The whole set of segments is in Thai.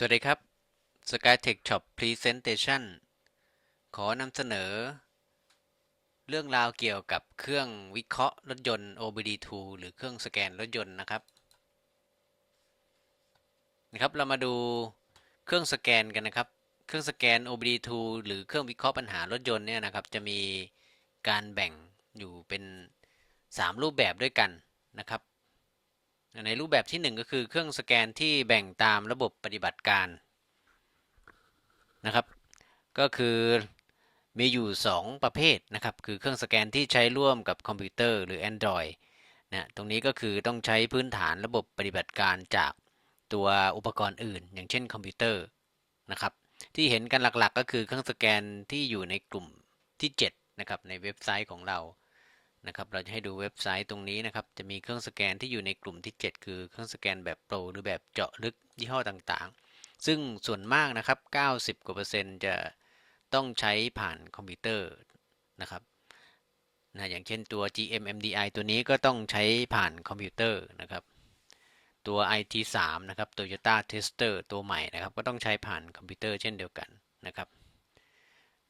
สวัสดีครับ SkyTech Shop Presentation ขอนำเสนอ เรื่องราวเกี่ยวกับเครื่องวิเคราะห์รถยนต์ OBD2 หรือเครื่องสแกนรถยนต์นะครับ นะครับ เรามาดูเครื่องสแกนกันนะครับ เครื่องสแกน OBD2 หรือเครื่องวิเคราะห์ปัญหารถยนต์เนี่ยนะครับ จะมีการแบ่งอยู่เป็น 3 รูปแบบด้วยกันนะครับ ในรูปแบบที่ 1 ก็คือเครื่องสแกนที่แบ่งตามระบบปฏิบัติการนะครับ ก็คือมีอยู่ 2 ประเภทนะครับ คือเครื่องสแกนที่ใช้ร่วมกับคอมพิวเตอร์หรือ Android นะตรงนี้ก็คือต้องใช้พื้นฐานระบบปฏิบัติการจากตัวอุปกรณ์อื่น อย่างเช่นคอมพิวเตอร์นะครับ ที่เห็นกันหลักๆ ก็คือเครื่องสแกนที่อยู่ในกลุ่มที่ 7 นะครับ ในเว็บไซต์ของเรา นะครับ เราจะให้ดูเว็บไซต์ตรงนี้นะครับ จะมีเครื่องสแกนที่อยู่ในกลุ่มที่ 7 คือเครื่องสแกนแบบโปรหรือแบบเจาะลึกยี่ห้อต่างๆ ซึ่งส่วนมากนะครับ 90 กว่าเปอร์เซ็นต์จะต้องใช้ผ่านคอมพิวเตอร์นะครับนะอย่างเช่นตัว GMMDI ตัวนี้ก็ต้องใช้ผ่านคอมพิวเตอร์นะครับ ตัว IT3 นะครับ Toyota Tester ตัวใหม่นะครับ ก็ต้องใช้ผ่านคอมพิวเตอร์เช่นเดียวกันนะครับ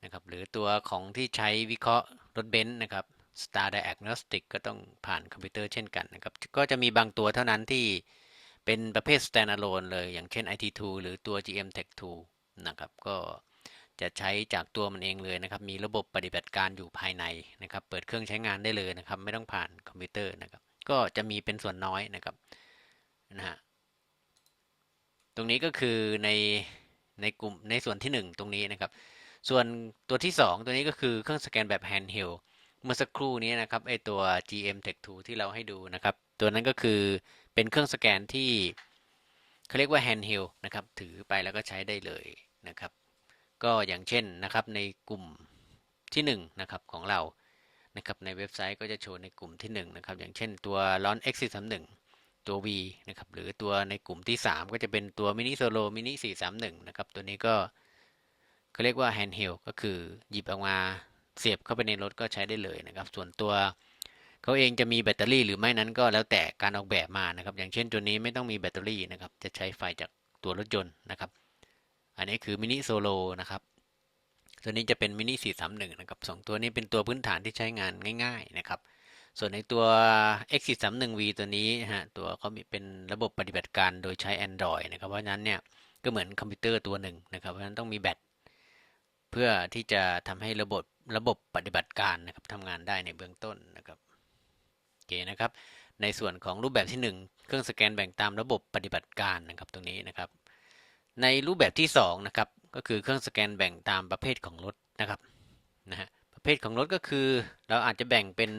นะครับ หรือตัวของที่ใช้วิเคราะห์รถเบนซ์นะครับ Star Diagnostic ก็ต้องผ่านคอมพิวเตอร์เช่นกันนะครับ ก็จะมีบางตัวเท่านั้นที่เป็นประเภท standalone เลย อย่างเช่น IT2 หรือตัว GM Tech 2นะครับ ก็จะใช้จากตัวมันเองเลยนะครับ มีระบบปฏิบัติการอยู่ภายในนะครับ เปิดเครื่องใช้งานได้เลยนะครับ ไม่ต้องผ่านคอมพิวเตอร์นะครับ ก็จะมีเป็นส่วนน้อยนะครับ นะฮะ ตรงนี้ก็คือในในกลุ่มในส่วนที่ 1 ตรงนี้นะครับ ส่วนตัวที่ 2 ตัวนี้ก็คือเครื่องสแกนแบบ handheld เมื่อสักครู่นี้นะครับไอตัว GM Tech 2ที่เราให้ดูนะครับ ตัวนั้นก็คือเป็นเครื่องสแกนที่เขาเรียกว่า handheld นะครับ ถือไปแล้วก็ใช้ได้เลยนะครับ ก็อย่างเช่นนะครับในกลุ่มที่1นะครับของเรานะครับในเว็บไซต์ก็จะโชว์ในกลุ่มที่1นะครับอย่างเช่นตัว Launch X431 ตัว V นะครับหรือตัวในกลุ่มที่ 3 ก็จะเป็นตัว Mini Solo Mini 431นะครับตัวนี้ก็เขาเรียกว่า handheld ก็คือหยิบออกมา เสียบเข้าไปในรถก็ใช้ได้เลยนะครับ ส่วนตัวเขาเองจะมีแบตเตอรี่หรือไม่นั้นก็แล้วแต่การออกแบบมานะครับ อย่างเช่นตัวนี้ไม่ต้องมีแบตเตอรี่นะครับ จะใช้ไฟจากตัวรถยนต์นะครับ อันนี้คือมินิโซโลนะครับ ตัวนี้จะเป็นมินิ431นะครับสองตัวนี้เป็นตัวพื้นฐานที่ใช้งานง่าย ๆนะครับส่วนในตัว X431V ตัวนี้ฮะตัวเขามีเป็นระบบปฏิบัติการโดยใช้ Android นะครับเพราะฉะนั้นเนี่ยก็เหมือนคอมพิวเตอร์ตัวหนึ่งนะครับเพราะฉะนั้นต้องมีแบตเพื่อที่จะทำให้ระบบ ระบบปฏิบัติการนะครับทำงานได้ในเบื้องต้นนะครับโอเคนะครับ ในส่วนของรูปแบบที่ 1 เครื่องสแกนแบ่งตามระบบปฏิบัติการนะครับตรงนี้นะครับ ในรูปแบบที่2นะครับก็คือเครื่องสแกนแบ่งตามประเภทของรถนะครับนะฮะประเภทของรถก็คือ เราอาจจะแบ่งเป็น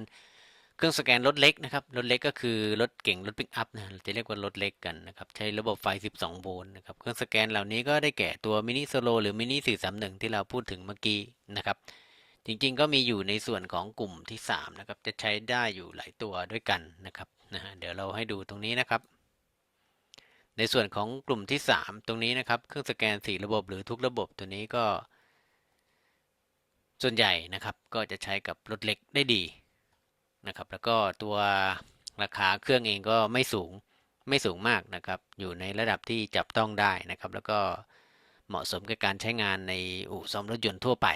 เครื่องสแกนรถเล็กนะครับรถเล็กก็คือรถเก่งรถปิกอัพนะเราจะเรียกว่ารถเล็กกันนะครับใช้ระบบไฟ 12 โวลต์นะครับเครื่องสแกนเหล่านี้ก็ได้แก่ตัวมินิโซโลหรือมินิ431ที่เราพูดถึงเมื่อกี้นะครับ จริงๆ ก็มีอยู่ในส่วนของกลุ่มที่3นะครับ จะใช้ได้อยู่หลายตัวด้วยกันนะครับนะฮะเดี๋ยวเราให้ดูตรงนี้นะครับ ในส่วนของกลุ่มที่ 3 ตรงนี้นะครับ เครื่องสแกน 4 ระบบหรือทุกระบบตัวนี้ก็ ส่วนใหญ่นะครับ ก็จะใช้กับรถเล็กได้ดีนะครับ แล้วก็ตัวราคาเครื่องเองก็ไม่สูงไม่สูงมากนะครับ อยู่ในระดับที่จับต้องได้นะครับ แล้วก็เหมาะสมกับการใช้งานในอู่ซ่อมรถยนต์ทั่วไป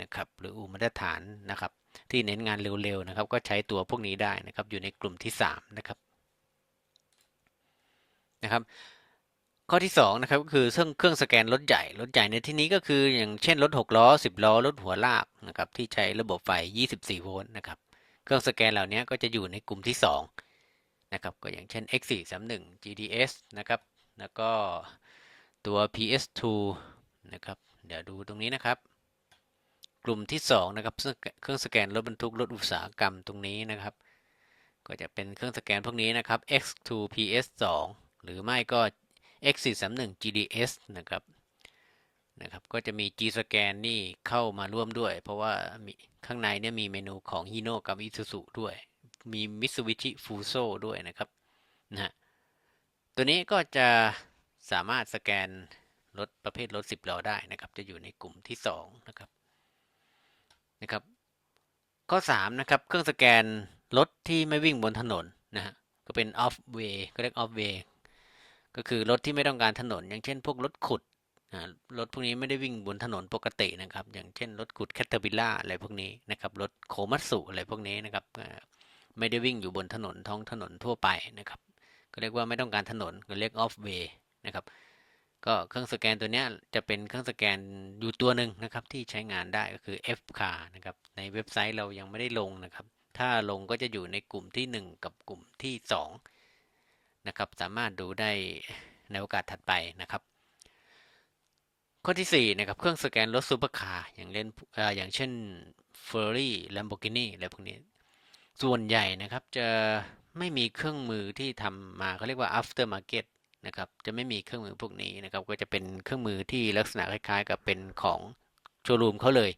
นะครับหรืออู่มาตรฐานนะครับ ที่เน้นงานเร็วๆนะครับ ก็ใช้ตัวพวกนี้ได้นะครับ อยู่ในกลุ่มที่ 3 นะครับนะครับข้อที่2นะครับก็คือเครื่องเครื่องสแกนรถใหญ่รถใหญ่ในที่นี้ก็คืออย่างเช่นรถ 6 ล้อ 10 ล้อรถหัวลากนะครับที่ใช้ระบบไฟ 24 โวลต์นะครับเครื่องสแกนเหล่านี้ก็จะอยู่ในกลุ่มที่2นะครับก็อย่างเช่น X431 GDS นะครับแล้วก็ตัว PS2 นะครับเดี๋ยวดูตรงนี้นะครับ กลุ่มที่2นะครับเครื่องสแกนรถบรรทุกรถอุตสาหกรรมตรงนี้นะครับ ก็จะเป็นเครื่องสแกนพวกนี้นะครับ X2 PS2 หรือไม่ก็ X431 GDS นะครับนะครับ ก็จะมี G Scan นี่เข้ามาร่วมด้วย เพราะว่ามีข้างในเนี่ยมีเมนูของ Hino กับ Isuzu ด้วย มี Mitsubishi Fuso ด้วยนะครับนะฮะตัวนี้ก็จะสามารถสแกนรถประเภทรถ 10ล้อได้นะครับ จะอยู่ในกลุ่มที่ 2 นะครับ นะครับ ข้อ3นะครับเครื่องสแกนรถที่ไม่วิ่งบนถนนนะฮะก็เป็น off way ก็เรียก off way ก็คือรถที่ไม่ต้องการถนน อย่างเช่น พวกรถขุดรถพวกนี้ไม่ได้วิ่งบนถนนปกตินะครับ อย่างเช่นรถขุดแคทเทอร์บิล่าอะไรพวกนี้นะครับรถโคมัตสุอะไรพวกนี้นะครับไม่ได้วิ่งอยู่บนถนนท้องถนนทั่วไปนะครับ ก็เรียกว่าไม่ต้องการถนนก็เรียก off way นะครับ ก็เครื่องสแกนตัวนี้จะเป็นเครื่องสแกนอยู่ตัวหนึ่งนะครับที่ใช้งานได้ก็คือ F car นะครับในเว็บไซต์เรายังไม่ได้ลงนะครับ ถ้าลงก็จะอยู่ในกลุ่มที่ 1 กับกลุ่มที่2นะครับสามารถดูได้ในโอกาสถัดไปนะครับ ข้อที่4นะครับเครื่องสแกนรถซูเปอร์คาร์อย่างเล่นเอ่ออย่างเช่น Ferrari Lamborghini อะไรพวกนี้ ส่วนใหญ่นะครับจะไม่มีเครื่องมือที่ทำมาเขาเรียกว่า after market นะครับจะไม่มีเครื่องมือพวกนี้นะครับก็จะเป็นเครื่องมือที่ลักษณะคล้ายๆ กับเป็นของโชว์รูมเขาเลย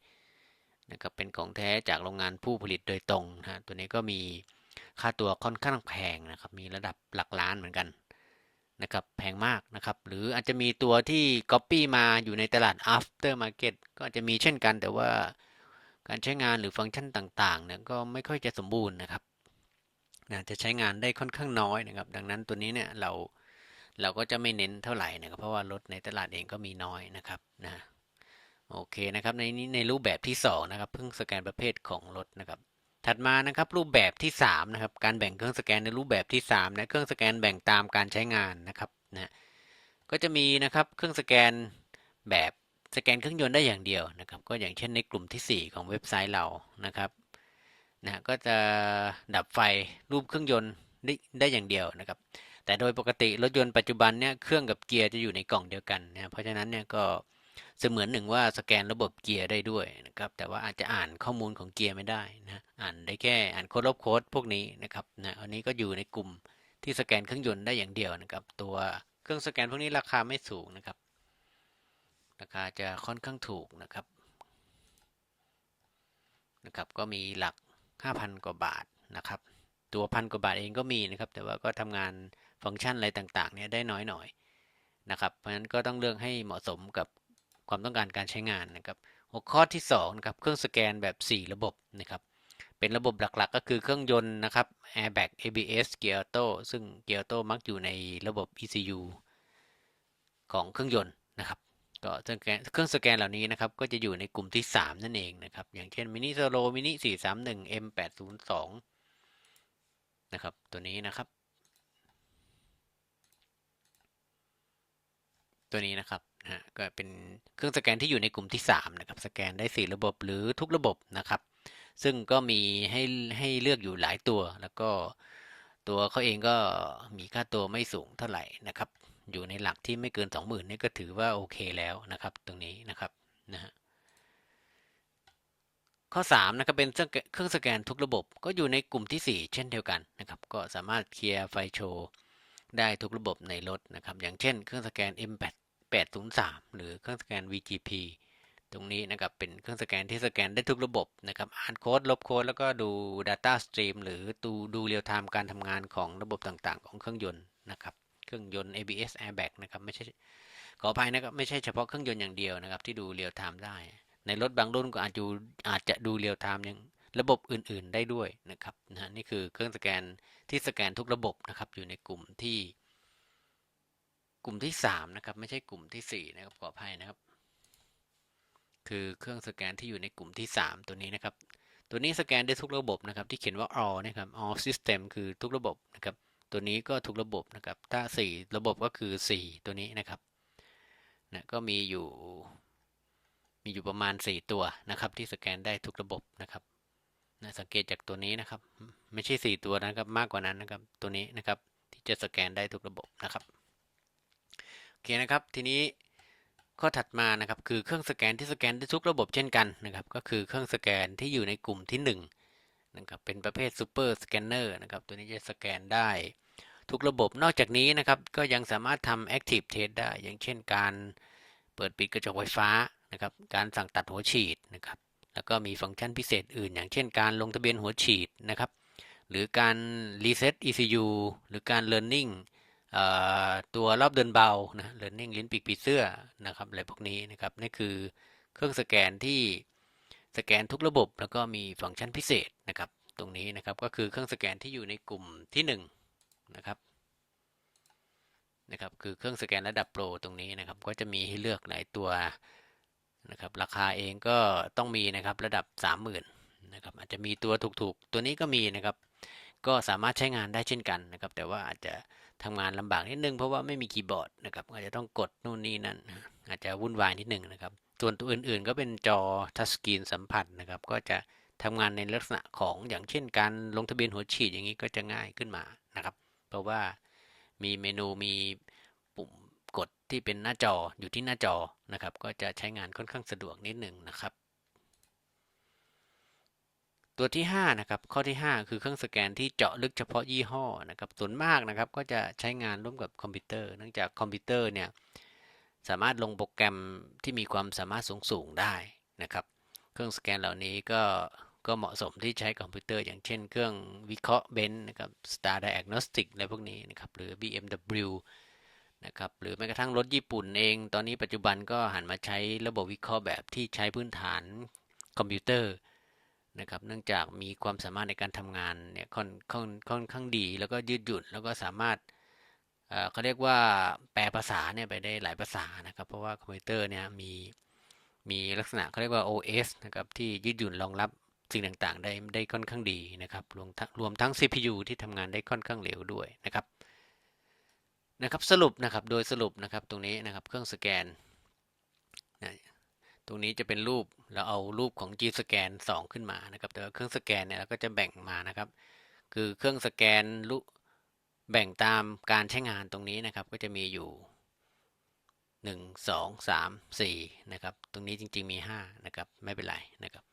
นะครับเป็นของแท้จากโรงงานผู้ผลิตโดยตรงนะฮะตัวนี้ก็มีค่าตัวค่อนข้างแพงนะครับมีระดับหลักล้านเหมือนกันนะครับแพงมากนะครับหรืออาจจะมีตัวที่ Copy มาอยู่ในตลาด after market ก็อาจจะมีเช่นกันแต่ว่าการใช้งานหรือฟังก์ชันต่างๆเนี่ยก็ไม่ค่อยจะสมบูรณ์นะครับนะจะใช้งานได้ค่อนข้างน้อยนะครับ ดังนั้นตัวนี้เนี่ยเรา เราก็จะไม่เน้นเท่าไหร่นะครับ เพราะว่ารถในตลาดเองก็มีน้อยนะครับนะโอเคนะครับในนี้ในรูปแบบที่2นะครับเพิ่งสแกนประเภทของรถนะครับ ถัดมานะครับรูปแบบที่3นะครับการแบ่งเครื่องสแกนในรูปแบบที่3นะเครื่องสแกนแบ่งตามการใช้งานนะครับนะก็จะมีนะครับเครื่องสแกนแบบสแกนเครื่องยนต์ได้อย่างเดียวนะครับ ก็อย่างเช่นในกลุ่มที่ 4 ของเว็บไซต์เรานะครับนะก็จะดับไฟรูปเครื่องยนต์ได้ได้อย่างเดียวนะครับ แต่โดยปกติรถยนต์ปัจจุบันเนี่ยเครื่องกับเกียร์จะอยู่ในกล่องเดียวกันนะเพราะฉะนั้นเนี่ยก็เสมือนหนึ่งว่าสแกนระบบเกียร์ได้ด้วยนะครับแต่ว่าอาจจะอ่านข้อมูลของเกียร์ไม่ได้นะอ่านได้แค่อ่านโค้ดลบโค้ดพวกนี้นะครับนะอันนี้ก็อยู่ในกลุ่มที่สแกนเครื่องยนต์ได้อย่างเดียวนะครับตัวเครื่องสแกนพวกนี้ราคาไม่สูงนะครับราคาจะค่อนข้างถูกนะครับนะครับก็มีหลัก 5,000 กว่าบาทนะครับตัวพันกว่าบาทเองก็มีนะครับแต่ว่าก็ทำงานฟังก์ชันอะไรต่างๆเนี่ยได้น้อยหน่อยนะครับ เพราะฉะนั้นก็ต้องเลือกให้เหมาะสมกับความต้องการการใช้งานนะครับหัวข้อที่2นะครับเครื่องสแกนแบบ 4 ระบบนะครับเป็นระบบหลักๆ ก็คือเครื่องยนต์นะครับ airbag ABS Gear Auto ซึ่ง Gear Auto มักอยู่ในระบบ ECU ของเครื่องยนต์นะครับก็เครื่องสแกนเหล่านี้นะครับก็จะอยู่ในกลุ่มที่ 3 นั่นเองนะครับอย่างเช่น Mini Solo Mini 431 M802 นะครับตัวนี้นะครับ ตัวนี้นะครับนะฮะก็เป็นเครื่องสแกนที่อยู่ในกลุ่มที่3นะครับสแกนได้ 4 ระบบหรือทุกระบบนะครับ ซึ่งก็มีให้ให้เลือกอยู่หลายตัว แล้วก็ตัวเขาเองก็มีค่าตัวไม่สูงเท่าไหร่นะครับ อยู่ในหลักที่ไม่เกิน 20,000นี่ก็ถือว่าโอเคแล้วนะครับ ตรงนี้นะครับนะฮะข้อ3นะครับเป็นเครื่องสแกนทุกระบบ ก็อยู่ในกลุ่มที่ 4 เช่นเดียวกันนะครับ ก็สามารถเคลียร์ไฟโชว์ ได้ทุกระบบในรถนะครับ อย่างเช่นเครื่องสแกน M8 803 หรือเครื่องสแกน VGP ตรงนี้นะครับเป็นเครื่องสแกนที่สแกนได้ทุกระบบนะครับอ่านโค้ดลบโค้ดแล้วก็ดู Data Stream หรือดูดูเรียลไทม์การทำงานของระบบต่างๆ ของเครื่องยนต์นะครับเครื่องยนต์ ABS airbag นะครับไม่ใช่ขออภัยนะครับไม่ใช่เฉพาะเครื่องยนต์อย่างเดียวนะครับที่ดูเรียลไทม์ได้ ในรถบางรุ่นก็อาจจะอาจจะดูเรียลไทม์ยัง ระบบอื่นๆได้ด้วยนะครับนะนี่คือเครื่องสแกนที่สแกนทุกระบบนะครับ อยู่ในกลุ่มที่กลุ่มที่3นะครับไม่ใช่กลุ่มที่4นะครับขออภัยนะครับ คือเครื่องสแกนที่อยู่ในกลุ่มที่ 3 ตัวนี้นะครับ ตัวนี้สแกนได้ทุกระบบนะครับที่เขียนว่า all นะครับ all system คือทุกระบบนะครับ ตัวนี้ก็ทุกระบบนะครับถ้า 4 ระบบก็คือ 4 ตัวนี้นะครับนะก็มีอยู่มีอยู่ประมาณ 4 ตัวนะครับ ที่สแกนได้ทุกระบบนะครับ นะสังเกตจากตัวนี้นะครับ ไม่ใช่ 4 ตัวนะครับ มากกว่านั้นนะครับ ตัวนี้นะครับที่จะสแกนได้ทุกระบบนะครับโอเคนะครับ ทีนี้ข้อถัดมานะครับ คือเครื่องสแกนที่สแกนได้ทุกระบบเช่นกันนะครับ ก็คือเครื่องสแกนที่อยู่ในกลุ่มที่1นะครับเป็นประเภทซูเปอร์สแกนเนอร์นะครับ ตัวนี้จะสแกนได้ทุกระบบนอกจากนี้นะครับ ก็ยังสามารถทำ Active Test ได้ อย่างเช่นการเปิดปิดกระจกไฟฟ้านะครับ การสั่งตัดหัวฉีดนะครับ แล้วก็มีฟังก์ชันพิเศษอื่น อย่างเช่นการลงทะเบียนหัวฉีดนะครับ หรือการ Reset ECU หรือการ Learning ตัวรอบเดินเบานะ learning ลิ้นปีกปีเสื้อนะครับอะไรพวกนี้นะครับนี่คือเครื่องสแกนที่สแกนทุกระบบแล้วก็มีฟังก์ชันพิเศษนะครับ ตรงนี้นะครับก็คือเครื่องสแกนที่อยู่ในกลุ่มที่1นะครับนะครับคือเครื่องสแกนระดับโปรตรงนี้นะครับ ก็จะมีให้เลือกหลายตัว นะครับราคาเองก็ต้องมีนะครับระดับ 30,000นะครับอาจจะมีตัวถูกๆ ตัวนี้ก็มีนะครับก็สามารถใช้งานได้เช่นกันนะครับแต่ว่าอาจจะทำงานลำบากนิดนึงเพราะว่าไม่มีคีย์บอร์ดนะครับอาจจะต้องกดนู่นนี่นั่นอาจจะวุ่นวายนิดนึงนะครับส่วนตัวอื่นๆ ก็เป็นจอทัชสกรีนสัมผัสนะครับก็จะทำงานในลักษณะของอย่างเช่นการลงทะเบียนหัวฉีดอย่างนี้ก็จะง่ายขึ้นมานะครับเพราะว่ามีเมนูมี กดที่เป็นหน้าจออยู่ที่หน้าจอนะครับ ก็จะใช้งานค่อนข้างสะดวกนิดหนึ่งนะครับ ตัวที่5นะครับข้อที่ 5 คือเครื่องสแกนที่เจาะลึกเฉพาะยี่ห้อนะครับส่วนมากนะครับก็จะใช้งานร่วมกับคอมพิวเตอร์เนื่องจากคอมพิวเตอร์เนี่ยสามารถลงโปรแกรมที่มีความสามารถสูงๆได้นะครับ เครื่องสแกนเหล่านี้ก็ก็เหมาะสมที่ใช้คอมพิวเตอร์ อย่างเช่นเครื่องวิเคราะห์เบนซ์นะครับ Star Diagnostic อะไรพวกนี้นะครับ หรือ BMW นะครับหรือแม้กระทั่งรถญี่ปุ่นเอง ตอนนี้ปัจจุบันก็หันมาใช้ระบบวิเคราะห์แบบที่ใช้พื้นฐานคอมพิวเตอร์นะครับเนื่องจากมีความสามารถในการทำงานเนี่ยค่อนค่อนค่อนข้างดีแล้วก็ยืดหยุ่นแล้วก็สามารถเขาเรียกว่าแปลภาษาเนี่ยไปได้หลายภาษานะครับเพราะว่าคอมพิวเตอร์เนี่ยมีมีลักษณะเขาเรียกว่า OS นะครับที่ยืดหยุ่นรองรับสิ่งต่างๆ ได้ได้ค่อนข้างดีนะครับรวมทั้งรวมทั้ง CPU ที่ทำงานได้ค่อนข้างเร็วด้วยนะครับ นะครับสรุปนะครับโดยสรุปนะครับตรงนี้นะครับเครื่องสแกนนะตรงนี้จะเป็นรูปเราเอารูปของ G scan 2ขึ้นมานะครับแต่ว่าเครื่องสแกนเนี่ยเราก็จะแบ่งมานะครับ คือเครื่องสแกนรูแบ่งตามการใช้งานตรงนี้นะครับก็จะมีอยู่ 1 2 3 4นะครับตรงนี้จริง ๆมี 5 นะครับไม่เป็นไรนะครับ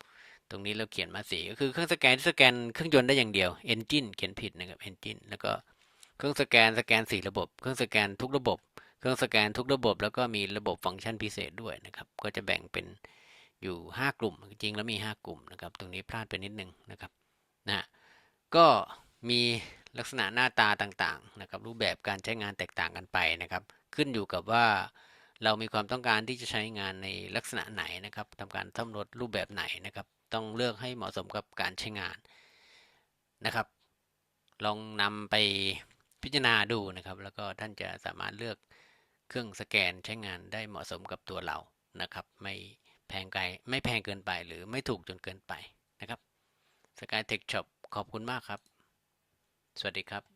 ตรงนี้เราเขียนมาสีก็คือเครื่องสแกนสแกนเครื่องยนต์ได้อย่างเดียว engine เขียนผิดนะครับ engine แล้วก็ เครื่องสแกนสแกน 4 ระบบ เครื่องสแกนทุกระบบ เครื่องสแกนทุกระบบ แล้วก็มีระบบฟังก์ชันพิเศษด้วยนะครับ ก็จะแบ่งเป็นอยู่ 5 กลุ่ม จริงแล้วมี 5 กลุ่มนะครับ ตรงนี้พลาดไปนิดนึงนะครับ นะก็มีลักษณะหน้าตาต่างๆนะครับ รูปแบบการใช้งานแตกต่างกันไปนะครับ ขึ้นอยู่กับว่าเรามีความต้องการที่จะใช้งานในลักษณะไหนนะครับทำการซ่อมรถรูปแบบไหนนะครับ ต้องเลือกให้เหมาะสมกับการใช้งานนะครับ ลองนำไป พิจารณาดูนะครับ แล้วก็ท่านจะสามารถเลือกเครื่องสแกนใช้งานได้เหมาะสมกับตัวเรานะครับ ไม่แพงไกลไม่แพงเกินไปหรือไม่ถูกจนเกินไปนะครับ Sky Tech Shop ขอบคุณมากครับ สวัสดีครับ